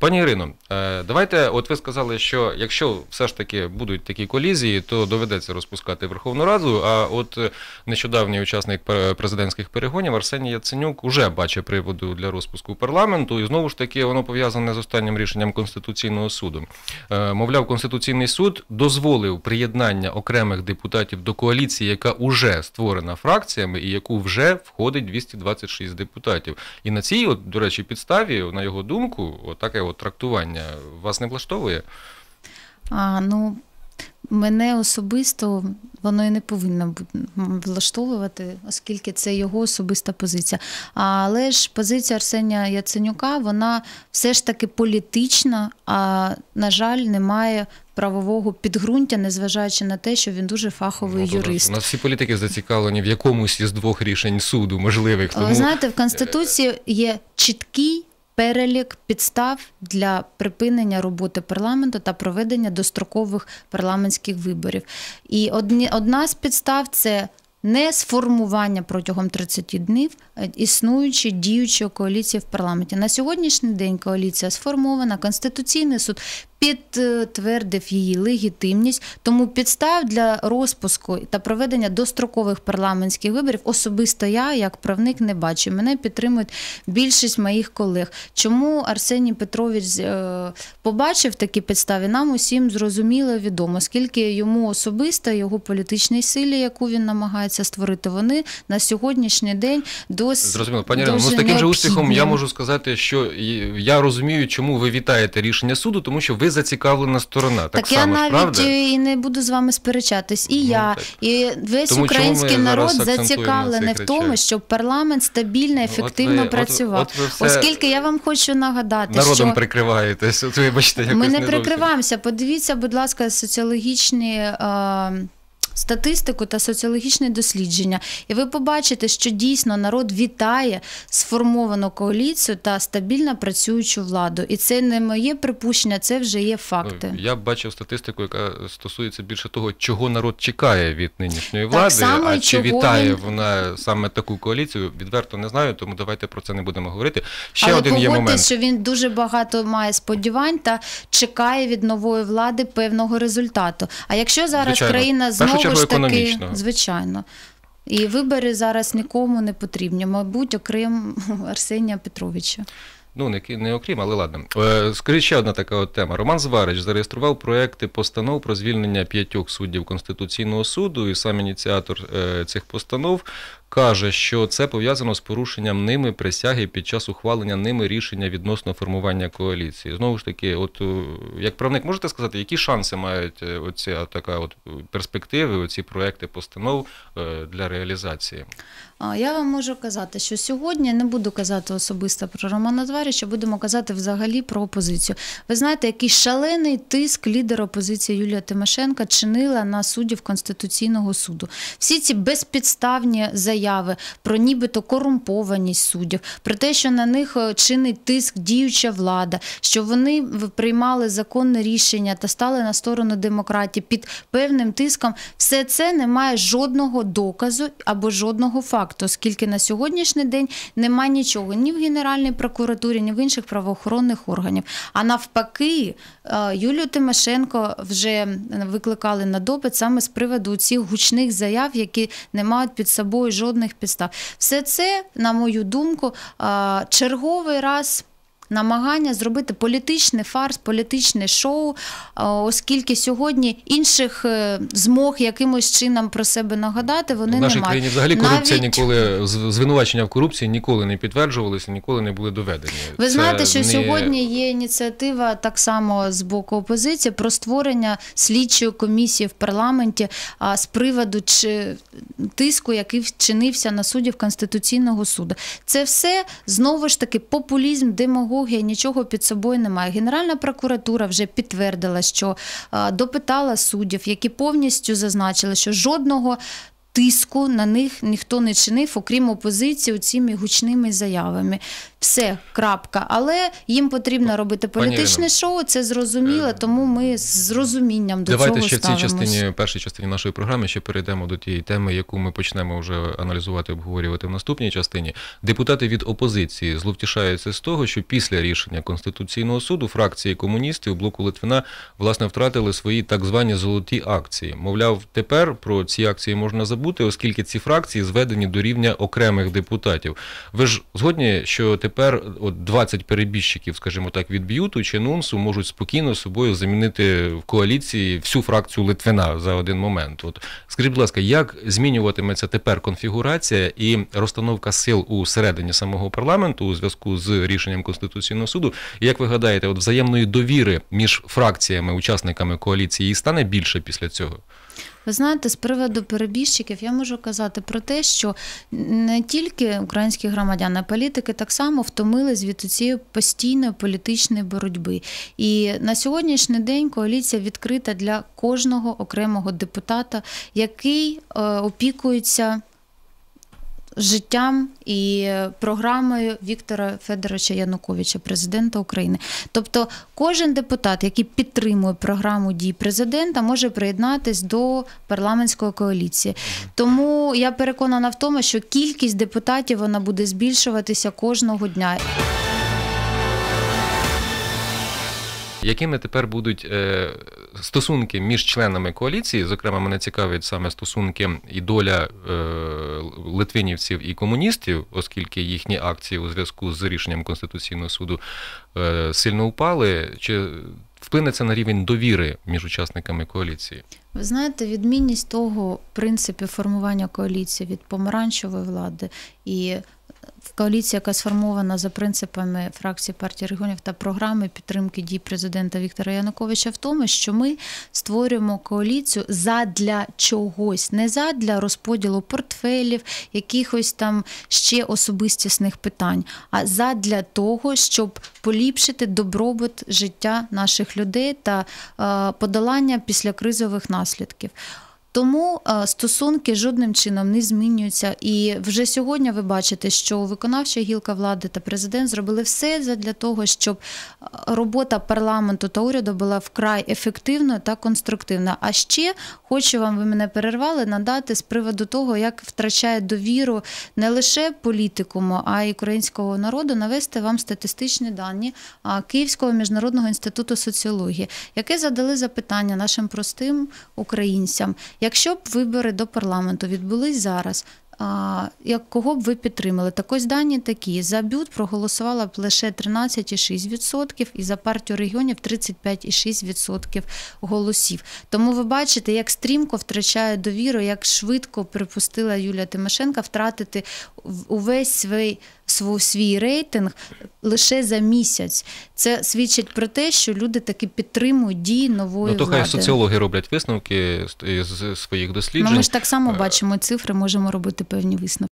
Пані Ірино, е, давайте, от ви сказали, що якщо все ж таки будуть такі колізії, то доведеться розпускати Верховну Раду. А от нещодавній учасник президентських перегонів Арсеній Яценюк уже бачить приводу для розпуску парламенту, і знову ж таки воно пов'язане з останнім рішенням Конституційного суду. Е, мовляв, Конституційний суд дозволив приєднання окремих депутатів до коаліції, яка вже створена фракціями і яку вже входить 226 депутатів. І на цій, от, до речі, підставі, на його думку, таке от трактування вас не влаштовує? А, Ну, мене особисто воно і не повинно влаштовувати, оскільки це його особиста позиція. Але ж позиція Арсенія Яценюка, вона все ж таки політична, а на жаль, немає. Правового підґрунтя, незважаючи на те, що він дуже фаховий ну, юрист. У нас всі політики зацікавлені в якомусь із двох рішень суду можливих. Тому... Знаєте, в Конституції є чіткий перелік підстав для припинення роботи парламенту та проведення дострокових парламентських виборів. І одні, одна з підстав це не сформування протягом 30 днів е, існуючої діючої коаліції в парламенті. На сьогоднішній день коаліція сформована, Конституційний суд підтвердив її легітимність, тому підстав для розпуску та проведення дострокових парламентських виборів особисто я, як правник, не бачу. Мене підтримують більшість моїх колег. Чому Арсеній Петрович е, побачив такі підстави? Нам усім зрозуміло відомо, скільки йому особисто його політичній силі, яку він намагається створити, вони на сьогоднішній день досить зрозуміло. Пані Рено, з таким же успіхом я можу сказати, що я розумію, чому ви вітаєте рішення суду, тому що ви зацікавлена сторона. Так, так само, я навіть правда? і не буду з вами сперечатись. І ну, я, так. і весь тому український народ зацікавлений в тому, щоб парламент стабільно, ну, ефективно ну, ви, працював. От, от все Оскільки я вам хочу нагадати, народом що прикриваєтесь. От вибачте, ми не, не прикриваємося. Подивіться, будь ласка, соціологічні. Е, статистику та соціологічне дослідження, і ви побачите, що дійсно народ вітає сформовану коаліцію та стабільно працюючу владу. І це не моє припущення, це вже є факти. Ну, я бачив статистику, яка стосується більше того, чого народ чекає від нинішньої влади, само, а чи вітає він... вона саме таку коаліцію, відверто не знаю, тому давайте про це не будемо говорити. Ще Але один є момент. що він дуже багато має сподівань та чекає від нової влади певного результату. А якщо зараз Звичайно. країна знову чергу ж таки, економічно. звичайно. І вибори зараз нікому не потрібні, мабуть, окрім Арсенія Петровича. Ну, не не окрім, але ладно. Е, скажіть, ще одна така от тема. Роман Зварич зареєстрував проекти постанов про звільнення п'ятьох суддів Конституційного суду, і сам ініціатор е, цих постанов каже, що це пов'язано з порушенням ними присяги під час ухвалення ними рішення відносно формування коаліції. Знову ж таки, от е, як правник, можете сказати, які шанси мають оця така от перспективи, оці проекти постанов для реалізації? Я вам можу казати, що сьогодні не буду казати особисто про Романа Зварича, будемо казати взагалі про опозицію. Ви знаєте, який шалений тиск лідера опозиції Юлія Тимошенка чинила на суддів Конституційного суду. Всі ці безпідставні заяви про нібито корумпованість суддів, про те, що на них е, чинить тиск діюча влада, що вони приймали законне рішення та стали на сторону демократії під певним тиском, все це не має жодного доказу або жодного факту оскільки на сьогоднішній день немає нічого ні в Генеральній прокуратурі, ні в інших правоохоронних органів. А навпаки, е, Юлію Тимошенко вже викликали на допит саме з приводу цих гучних заяв, які не мають під собою жодних підстав. Все це, на мою думку, черговий раз намагання зробити політичний фарс, політичне шоу, оскільки сьогодні інших е, змог якимось чином про себе нагадати, вони в нашій не мають. країні взагалі корупція Навіть... ніколи звинувачення в корупції ніколи не підтверджувалися, ніколи не були доведені. Ви Це знаєте, що не... сьогодні є ініціатива так само з боку опозиції про створення слідчої комісії в парламенті а з приводу чи тиску, який вчинився на суддів Конституційного суду. Це все знову ж таки популізм, демагогія, демагогія, нічого під собою немає. Генеральна прокуратура вже підтвердила, що допитала суддів, які повністю зазначили, що жодного тиску на них ніхто не чинив, окрім опозиції, цими гучними заявами. Все, крапка. Але їм потрібно робити політичне шоу, це зрозуміло, е, тому ми з розумінням до Давайте цього ще в цій ставимось. частині, першій частині нашої програми, ще перейдемо до тієї теми, яку ми почнемо вже аналізувати, обговорювати в наступній частині. Депутати від опозиції зловтішаються з того, що після рішення Конституційного суду фракції комуністів блоку Литвина власне втратили свої так звані золоті акції. Мовляв, тепер про ці акції можна забути, оскільки ці фракції зведені до рівня окремих депутатів. Ви ж згодні, що тепер от 20 перебіжчиків, скажімо так, від б'юту чи нунсу можуть спокійно собою замінити в коаліції всю фракцію Литвина за один момент. От скажіть, будь ласка, як змінюватиметься тепер конфігурація і розстановка сил у середині самого парламенту у зв'язку з рішенням Конституційного суду? Як ви гадаєте, от взаємної довіри між фракціями, учасниками коаліції стане більше після цього? Ви знаєте, з приводу перебіжчиків я можу казати про те, що не тільки українські громадяни, а політики так само втомились від цієї постійної політичної боротьби. І на сьогоднішній день коаліція відкрита для кожного окремого депутата, який е, опікується. Життям і програмою Віктора Федоровича Януковича, президента України. Тобто, кожен депутат, який підтримує програму дій президента, може приєднатись до парламентської коаліції. Тому я переконана в тому, що кількість депутатів вона буде збільшуватися кожного дня. Якими тепер будуть е, стосунки між членами коаліції? Зокрема, мене цікавить саме стосунки і доля е, литвинівців і комуністів, оскільки їхні акції у зв'язку з рішенням Конституційного суду е, сильно упали. Чи вплине це на рівень довіри між учасниками коаліції? Ви знаєте, відмінність того принципів формування коаліції від помаранчевої влади і коаліція, яка сформована за принципами фракції партії регіонів та програми підтримки дій президента Віктора Януковича в тому, що ми створюємо коаліцію задля чогось, не задля розподілу портфелів, якихось там ще особистісних питань, а задля того, щоб поліпшити добробут життя наших людей та е, подолання післякризових наслідків. Тому е, стосунки жодним чином не змінюються. І вже сьогодні ви бачите, що виконавча гілка влади та президент зробили все для того, щоб е, робота парламенту та уряду була вкрай ефективною та конструктивною. А ще хочу вам, ви мене перервали, надати з приводу того, як втрачає довіру не лише політикуму, а й українського народу, навести вам статистичні дані Київського міжнародного інституту соціології, яке задали запитання нашим простим українцям. Якщо б вибори до парламенту відбулись зараз, як кого б ви підтримали? Так ось дані такі: за бют проголосувала б лише 13,6% і за партію регіонів 35,6% голосів. Тому ви бачите, як стрімко втрачає довіру, як швидко припустила Юлія Тимошенка втратити увесь свій свій рейтинг лише за місяць. Це свідчить про те, що люди таки підтримують дії нової ну, то влади. хай соціологи роблять висновки з- своїх досліджень. Ну, ми ж так само Е, бачимо цифри, можемо робити певні висновки.